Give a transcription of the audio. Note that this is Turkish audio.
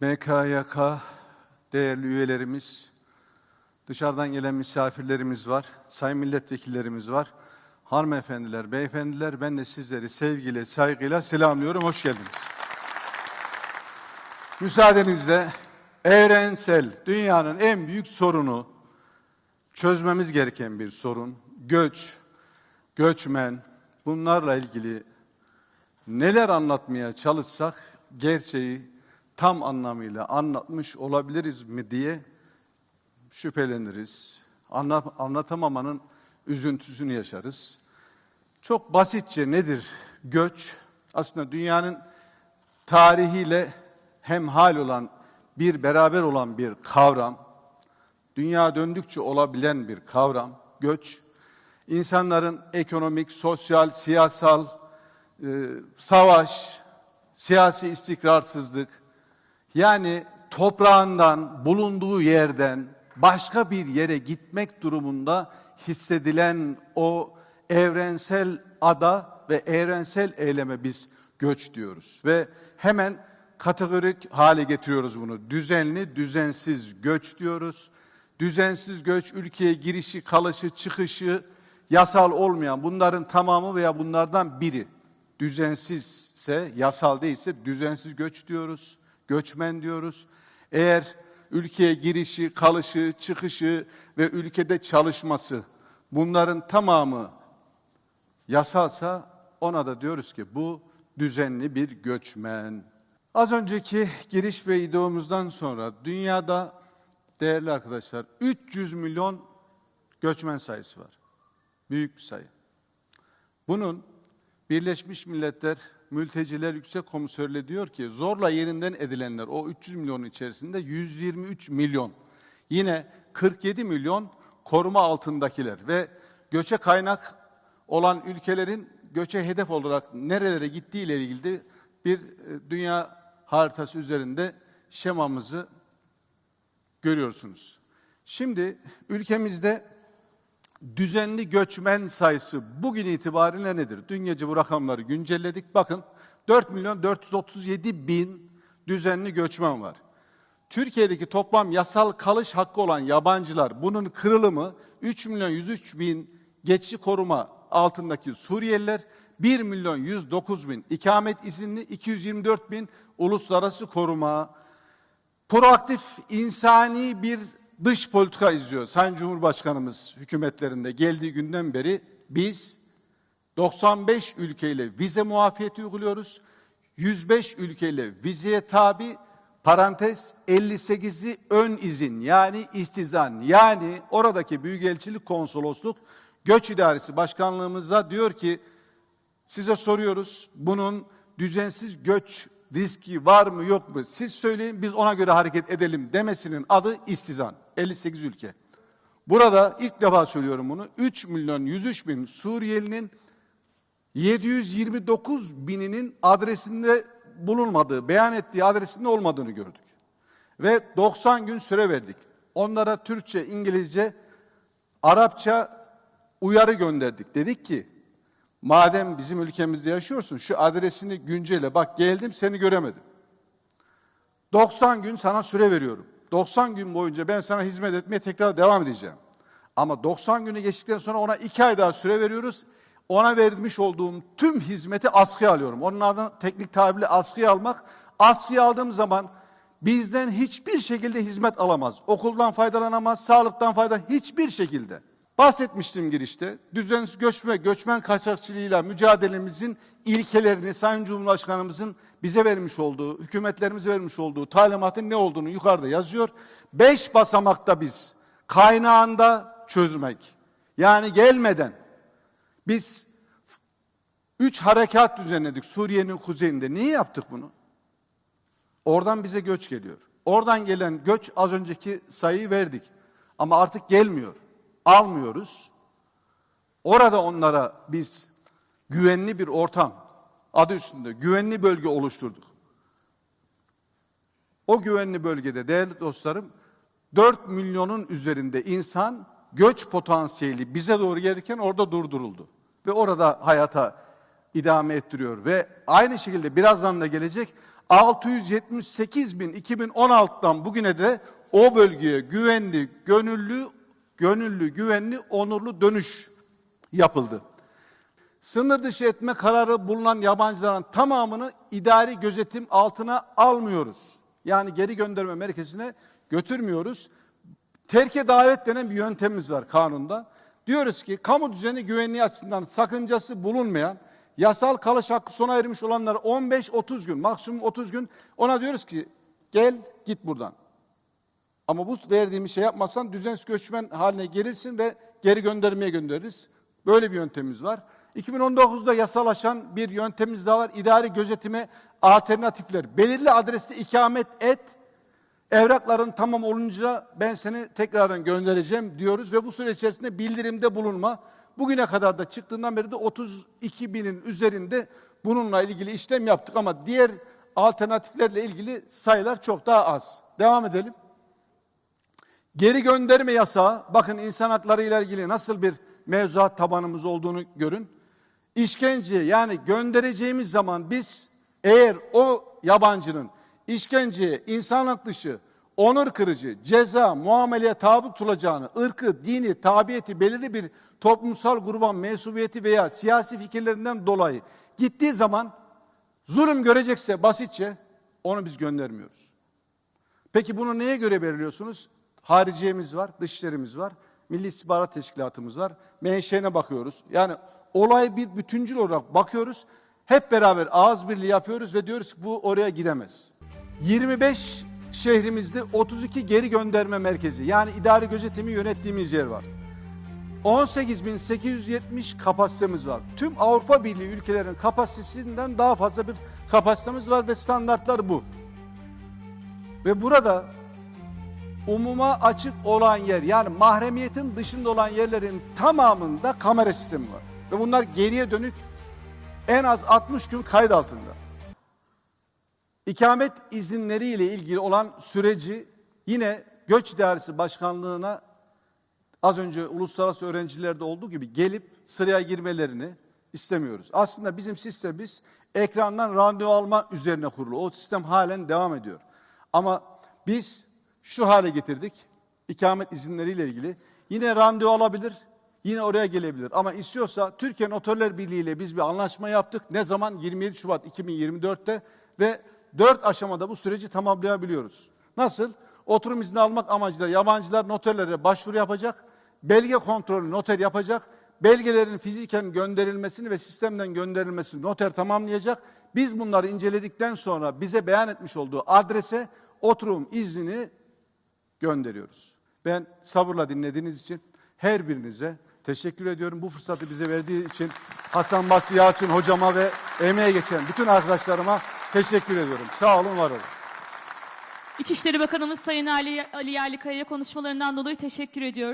MKYK değerli üyelerimiz, dışarıdan gelen misafirlerimiz var, sayın milletvekillerimiz var. Hanımefendiler, beyefendiler ben de sizleri sevgiyle, saygıyla selamlıyorum. Hoş geldiniz. Müsaadenizle evrensel, dünyanın en büyük sorunu, çözmemiz gereken bir sorun, göç, göçmen, bunlarla ilgili neler anlatmaya çalışsak gerçeği tam anlamıyla anlatmış olabiliriz mi diye şüpheleniriz. Anla, anlatamamanın üzüntüsünü yaşarız. Çok basitçe nedir göç? Aslında dünyanın tarihiyle hemhal olan, bir beraber olan bir kavram. Dünya döndükçe olabilen bir kavram, göç. İnsanların ekonomik, sosyal, siyasal, e, savaş, siyasi istikrarsızlık, yani toprağından, bulunduğu yerden başka bir yere gitmek durumunda hissedilen o evrensel ada ve evrensel eyleme biz göç diyoruz. Ve hemen kategorik hale getiriyoruz bunu. Düzenli, düzensiz göç diyoruz. Düzensiz göç ülkeye girişi, kalışı, çıkışı yasal olmayan bunların tamamı veya bunlardan biri. Düzensizse, yasal değilse düzensiz göç diyoruz. Göçmen diyoruz. Eğer ülkeye girişi, kalışı, çıkışı ve ülkede çalışması bunların tamamı yasalsa ona da diyoruz ki bu düzenli bir göçmen. Az önceki giriş ve videomuzdan sonra dünyada değerli arkadaşlar 300 milyon göçmen sayısı var. Büyük bir sayı. Bunun Birleşmiş Milletler Mülteciler Yüksek Komiserliği diyor ki zorla yerinden edilenler o 300 milyonun içerisinde 123 milyon. Yine 47 milyon koruma altındakiler ve göçe kaynak olan ülkelerin göçe hedef olarak nerelere gittiği ile ilgili bir e, dünya haritası üzerinde şemamızı görüyorsunuz. Şimdi ülkemizde düzenli göçmen sayısı bugün itibariyle nedir? Dün gece bu rakamları güncelledik. Bakın 4 milyon 437 bin düzenli göçmen var. Türkiye'deki toplam yasal kalış hakkı olan yabancılar bunun kırılımı 3 milyon 103 bin geçici koruma altındaki Suriyeliler 1 milyon 109 bin ikamet izinli 224 bin uluslararası koruma proaktif insani bir dış politika izliyor. Sayın Cumhurbaşkanımız hükümetlerinde geldiği günden beri biz 95 ülkeyle vize muafiyeti uyguluyoruz. 105 ülkeyle vizeye tabi parantez 58'i ön izin yani istizan yani oradaki büyükelçilik konsolosluk göç idaresi başkanlığımıza diyor ki size soruyoruz bunun düzensiz göç riski var mı yok mu? Siz söyleyin biz ona göre hareket edelim demesinin adı istizan. 58 ülke. Burada ilk defa söylüyorum bunu. 3 milyon 103 bin Suriyelinin 729 bininin adresinde bulunmadığı, beyan ettiği adresinde olmadığını gördük. Ve 90 gün süre verdik. Onlara Türkçe, İngilizce, Arapça uyarı gönderdik. Dedik ki Madem bizim ülkemizde yaşıyorsun şu adresini güncele bak geldim seni göremedim. 90 gün sana süre veriyorum. 90 gün boyunca ben sana hizmet etmeye tekrar devam edeceğim. Ama 90 günü geçtikten sonra ona 2 ay daha süre veriyoruz. Ona vermiş olduğum tüm hizmeti askıya alıyorum. Onun adına teknik tabirle askıya almak. Askıya aldığım zaman bizden hiçbir şekilde hizmet alamaz. Okuldan faydalanamaz, sağlıktan fayda hiçbir şekilde. Bahsetmiştim girişte. Düzensiz göç ve göçmen kaçakçılığıyla mücadelemizin ilkelerini Sayın Cumhurbaşkanımızın bize vermiş olduğu, hükümetlerimize vermiş olduğu talimatın ne olduğunu yukarıda yazıyor. Beş basamakta biz kaynağında çözmek. Yani gelmeden biz üç harekat düzenledik Suriye'nin kuzeyinde. Niye yaptık bunu? Oradan bize göç geliyor. Oradan gelen göç az önceki sayıyı verdik. Ama artık gelmiyor almıyoruz. Orada onlara biz güvenli bir ortam adı üstünde güvenli bölge oluşturduk. O güvenli bölgede değerli dostlarım 4 milyonun üzerinde insan göç potansiyeli bize doğru gelirken orada durduruldu. Ve orada hayata idame ettiriyor ve aynı şekilde birazdan da gelecek 678 bin 2016'dan bugüne de o bölgeye güvenli, gönüllü, gönüllü, güvenli, onurlu dönüş yapıldı. Sınır dışı etme kararı bulunan yabancıların tamamını idari gözetim altına almıyoruz. Yani geri gönderme merkezine götürmüyoruz. Terke davet denen bir yöntemimiz var kanunda. Diyoruz ki kamu düzeni güvenliği açısından sakıncası bulunmayan yasal kalış hakkı sona ermiş olanlar 15-30 gün maksimum 30 gün ona diyoruz ki gel git buradan. Ama bu verdiğimiz şey yapmazsan düzensiz göçmen haline gelirsin ve geri göndermeye göndeririz. Böyle bir yöntemimiz var. 2019'da yasalaşan bir yöntemimiz daha var. İdari gözetime alternatifler. Belirli adreste ikamet et. Evrakların tamam olunca ben seni tekrardan göndereceğim diyoruz ve bu süre içerisinde bildirimde bulunma. Bugüne kadar da çıktığından beri de 32 binin üzerinde bununla ilgili işlem yaptık ama diğer alternatiflerle ilgili sayılar çok daha az. Devam edelim. Geri gönderme yasağı, bakın insan hakları ile ilgili nasıl bir mevzuat tabanımız olduğunu görün. İşkence yani göndereceğimiz zaman biz eğer o yabancının işkenceye, insanlık dışı, onur kırıcı, ceza, muameleye tabi tutulacağını, ırkı, dini, tabiyeti, belirli bir toplumsal gruba mensubiyeti veya siyasi fikirlerinden dolayı gittiği zaman zulüm görecekse basitçe onu biz göndermiyoruz. Peki bunu neye göre belirliyorsunuz? Hariciyemiz var, dışişlerimiz var, Milli İstihbarat Teşkilatımız var. Menşeine bakıyoruz. Yani olay bir bütüncül olarak bakıyoruz. Hep beraber ağız birliği yapıyoruz ve diyoruz ki bu oraya gidemez. 25 şehrimizde 32 geri gönderme merkezi yani idari gözetimi yönettiğimiz yer var. 18.870 kapasitemiz var. Tüm Avrupa Birliği ülkelerin kapasitesinden daha fazla bir kapasitemiz var ve standartlar bu. Ve burada umuma açık olan yer yani mahremiyetin dışında olan yerlerin tamamında kamera sistemi var. Ve bunlar geriye dönük en az 60 gün kayıt altında. İkamet izinleriyle ilgili olan süreci yine Göç Dairesi Başkanlığı'na az önce uluslararası öğrencilerde olduğu gibi gelip sıraya girmelerini istemiyoruz. Aslında bizim sistemimiz ekrandan randevu alma üzerine kurulu. O sistem halen devam ediyor. Ama biz şu hale getirdik. İkamet izinleriyle ilgili. Yine randevu alabilir, yine oraya gelebilir. Ama istiyorsa Türkiye Notörler Birliği ile biz bir anlaşma yaptık. Ne zaman? 27 Şubat 2024'te ve 4 aşamada bu süreci tamamlayabiliyoruz. Nasıl? Oturum izni almak amacıyla yabancılar notörlere başvuru yapacak. Belge kontrolü noter yapacak. Belgelerin fiziken gönderilmesini ve sistemden gönderilmesini noter tamamlayacak. Biz bunları inceledikten sonra bize beyan etmiş olduğu adrese oturum iznini gönderiyoruz. Ben sabırla dinlediğiniz için her birinize teşekkür ediyorum. Bu fırsatı bize verdiği için Hasan Basri Yalçın hocama ve emeğe geçen bütün arkadaşlarıma teşekkür ediyorum. Sağ olun, var olun. İçişleri Bakanımız Sayın Ali, Ali Yerlikaya'ya konuşmalarından dolayı teşekkür ediyoruz.